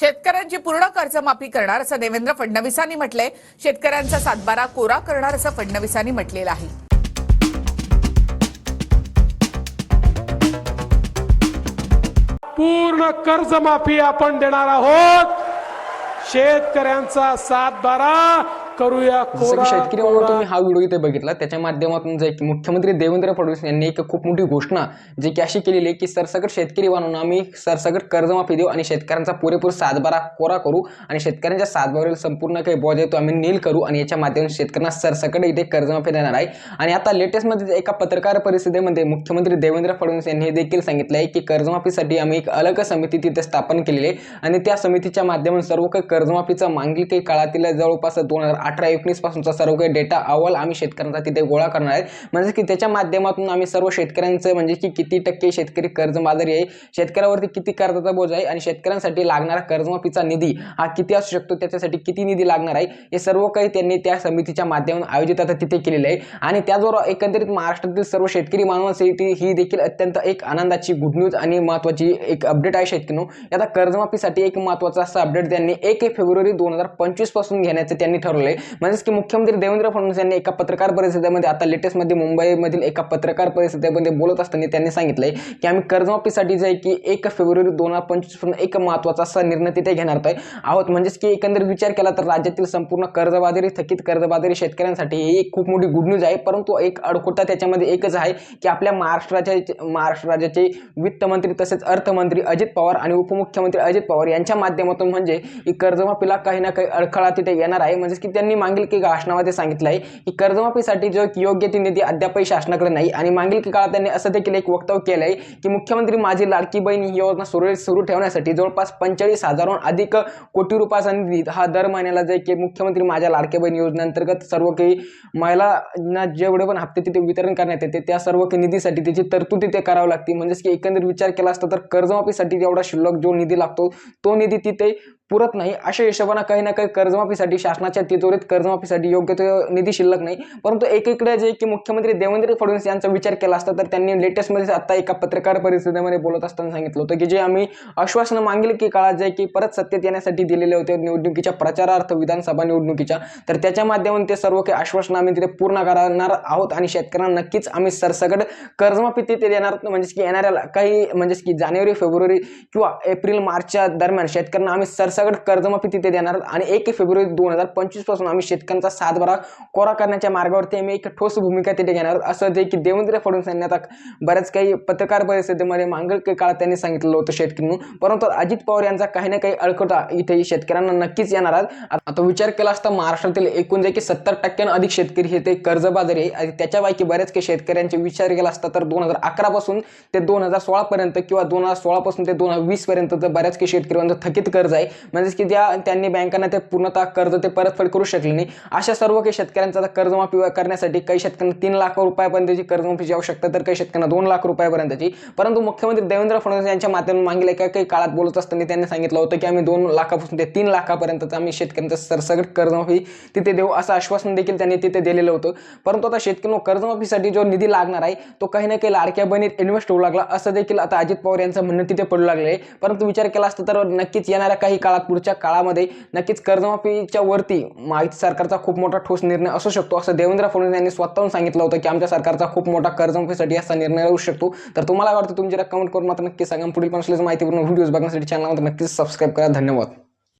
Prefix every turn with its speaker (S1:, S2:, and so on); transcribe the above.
S1: शेतकऱ्यांची पूर्ण कर्जमाफी करणार असं देवेंद्र फडणवीसांनी म्हटलंय. शेतकऱ्यांचा सातबारा कोरा करणार असं फडणवीसांनी म्हटलेलं आहे.
S2: पूर्ण कर्जमाफी आपण देणार आहोत. शेतकऱ्यांचा सात बारा करूया
S3: जसं
S2: कोरा
S3: की शेतकरी म्हणून. तुम्ही हा व्हिडिओ इथे बघितला त्याच्या माध्यमातून जे की मुख्यमंत्री देवेंद्र फडणवीस यांनी एक खूप मोठी घोषणा जी की अशी केलेली आहे की सरसकट शेतकरी बनवून आम्ही सरसकट कर्जमाफी देऊ आणि शेतकऱ्यांचा पुरेपूर सातबारा कोरा करू आणि शेतकऱ्यांच्या सातबारावरील संपूर्ण काही बोज आहे तो आम्ही नील करू आणि याच्या माध्यमातून शेतकऱ्यांना सरसकट इथे कर्जमाफी देणार आहे आणि आता लेटेस्टमध्ये एका पत्रकार परिषदेमध्ये मुख्यमंत्री देवेंद्र फडणवीस यांनी हे देखील सांगितलं आहे की कर्जमाफीसाठी आम्ही एक अलग समिती तिथे स्थापन केलेली आहे आणि त्या समितीच्या माध्यमातून सर्व काही कर्जमाफीचा मागील काही काळातील जवळपास दोन हजार अठरा एकोणीसपासूनचा सर्व काही डेटा अहवाल आम्ही शेतकऱ्यांचा तिथे गोळा करणार आहे. म्हणजे की त्याच्या माध्यमातून आम्ही सर्व शेतकऱ्यांचं म्हणजे की किती टक्के शेतकरी कर्जबाजारी आहे शेतकऱ्यावरती किती कर्जाचा बोज आहे आणि शेतकऱ्यांसाठी लागणारा कर्जमाफीचा निधी हा किती असू शकतो त्याच्यासाठी किती निधी लागणार आहे हे सर्व काही त्यांनी त्या समितीच्या माध्यमातून आयोजित आता तिथे केलेलं आहे. आणि त्याचबरोबर एकंदरीत महाराष्ट्रातील सर्व शेतकरी मानवासाठी ही देखील अत्यंत एक आनंदाची गुड न्यूज आणि महत्त्वाची एक अपडेट आहे शेतकरी आता कर्जमाफीसाठी एक महत्त्वाचा असा अपडेट त्यांनी एक फेब्रुवारी दोन हजार पंचवीसपासून घेण्याचं त्यांनी ठरवलं आहे म्हणजेच की मुख्यमंत्री देवेंद्र फडणवीस यांनी एका पत्रकार परिषदेमध्ये आता लेटेस्टमध्ये मुंबईमधील एका पत्रकार परिषदेमध्ये बोलत असताना त्यांनी सांगितलंय की आम्ही कर्जमाफीसाठी जे आहे की एक फेब्रुवारी दोन हजार पंचवीसपासून एक महत्त्वाचा असा निर्णय तिथे घेणार आहे आहोत म्हणजेच की एकंदरीत विचार केला तर राज्यातील संपूर्ण कर्जबाजारी थकीत कर्जबाजारी शेतकऱ्यांसाठी ही एक खूप मोठी गुड न्यूज आहे. परंतु एक अडकोटा त्याच्यामध्ये एकच आहे की आपल्या महाराष्ट्राच्या महाराष्ट्र राज्याचे वित्तमंत्री तसेच अर्थमंत्री अजित पवार आणि उपमुख्यमंत्री अजित पवार यांच्या माध्यमातून म्हणजे कर्जमाफीला काही ना काही अडखळा तिथे येणार आहे. म्हणजे की त्यांनी मागील की भाषणामध्ये सांगितलं आहे की कर्जमाफीसाठी जो योग्य ती निधी अद्यापही शासनाकडे नाही. आणि मागील की काळात त्यांनी असं देखील एक वक्तव्य केलं आहे की मुख्यमंत्री माझी लाडकी बहीण ही योजना सुरळीत सुरू ठेवण्यासाठी जवळपास पंचेचाळीस हजारहून अधिक कोटी रुपयाचा निधी हा दर महिन्याला जे की मुख्यमंत्री माझ्या लाडकी बहीण योजनेअंतर्गत सर्व काही महिलांना जेवढे पण हप्ते तिथे वितरण करण्यात येते त्या सर्व काही निधीसाठी त्याची तरतूद तिथे करावी लागते. म्हणजेच की एकंदरीत विचार केला असता तर कर्जमाफीसाठी जेवढा शिल्लक जो निधी लागतो तो निधी तिथे पुरत नाही. अशा हिशोबानं काही ना काही कर्जमाफीसाठी शासनाच्या तिजोरीत कर्जमाफीसाठी योग्य तो निधी शिल्लक नाही. परंतु एकीकडे जे की मुख्यमंत्री देवेंद्र फडणवीस यांचा विचार केला असता तर त्यांनी लेटेस्टमध्ये आता एका पत्रकार परिषदेमध्ये बोलत असताना सांगितलं होतं की जे आम्ही आश्वासनं मागील की काळात जे की परत सत्तेत येण्यासाठी दिलेले होते निवडणुकीच्या प्रचारार्थ विधानसभा निवडणुकीच्या तर त्याच्या माध्यमातून ते सर्व काही आश्वासनं आम्ही तिथे पूर्ण करणार आहोत आणि शेतकऱ्यांना नक्कीच आम्ही सरसकट कर्जमाफी तिथे देणार म्हणजेच की येणाऱ्या काही म्हणजेच की जानेवारी फेब्रुवारी किंवा एप्रिल मार्चच्या दरम्यान शेतकऱ्यांना आम्ही सर सरसकट कर्जमाफी तिथे देणार आणि एक फेब्रुवारी दोन हजार पंचवीसपासून आम्ही शेतकऱ्यांचा सातबारा कोरा करण्याच्या मार्गावरती आम्ही एक ठोस भूमिका तिथे घेणार. असं जे की देवेंद्र फडणवीस यांनी आता बऱ्याच काही पत्रकार परिषदेमध्ये मागील काळ काळात त्यांनी सांगितलं होतं शेतकऱ्यांनी. परंतु अजित पवार यांचा काही ना काही अडकटा इथे शेतकऱ्यांना नक्कीच येणार आता विचार केला असता महाराष्ट्रातील एकूण जे की सत्तर टक्क्यांना अधिक शेतकरी हे ते कर्जबाजारी आहे. आणि त्याच्यापैकी बऱ्याच काही शेतकऱ्यांचे विचार केला असता तर दोन हजार अकरा पासून ते दोन हजार सोळा पर्यंत किंवा दोन हजार सोळा पासून ते दोन हजार वीस पर्यंत बऱ्याच काही शेतकऱ्यांचं म्हणजे थकीत कर्ज आहे. म्हणजेच की त्या त्यांनी बँकांना ते पूर्णतः कर्ज ते परतफेड करू शकले नाही अशा सर्व काही शेतकऱ्यांचा आता कर्जमाफी करण्यासाठी काही शेतकऱ्यांना तीन लाख रुपयापर्यंतची कर्जमाफीची आवश्यकता तर काही शेतकऱ्यांना दोन लाख रुपयापर्यंतची. परंतु मुख्यमंत्री देवेंद्र फडणवीस यांच्या माध्यमातून मागील एका काही काळात बोलत असताना त्यांनी सांगितलं होतं की आम्ही दोन लाखापासून ते तीन लाखापर्यंत आम्ही शेतकऱ्यांचं सरसगट कर्जमाफी तिथे देऊ असं आश्वासन देखील त्यांनी तिथे दिलेलं होतं. परंतु आता शेतकऱ्यांना कर्जमाफीसाठी जो निधी लागणार आहे तो काही ना काही लाडक्या बहिणीत इन्व्हेस्ट होऊ लागला असं देखील आता अजित पवार यांचं म्हणणं तिथे पडू लागले आहे परंतु विचार केला असता तर नक्कीच येणाऱ्या काही काळात पुढच्या काळामध्ये नक्कीच कर्जमाफीच्या वरती माहिती सरकारचा खूप मोठा ठोस निर्णय असू शकतो. असं देवेंद्र फडणवीस यांनी स्वतःहून सांगितलं होतं की आमच्या सरकारचा खूप मोठा कर्जमाफीसाठी असा निर्णय होऊ शकतो. तर तुम्हाला वाटतं? तुमची रक्कम करून मात्र नक्की सांगा. पुढील पण असल्याचं माहितीपूर्ण व्हिडिओज बघण्यासाठी चॅनलमध्ये नक्कीच सबस्क्राईब करा. धन्यवाद.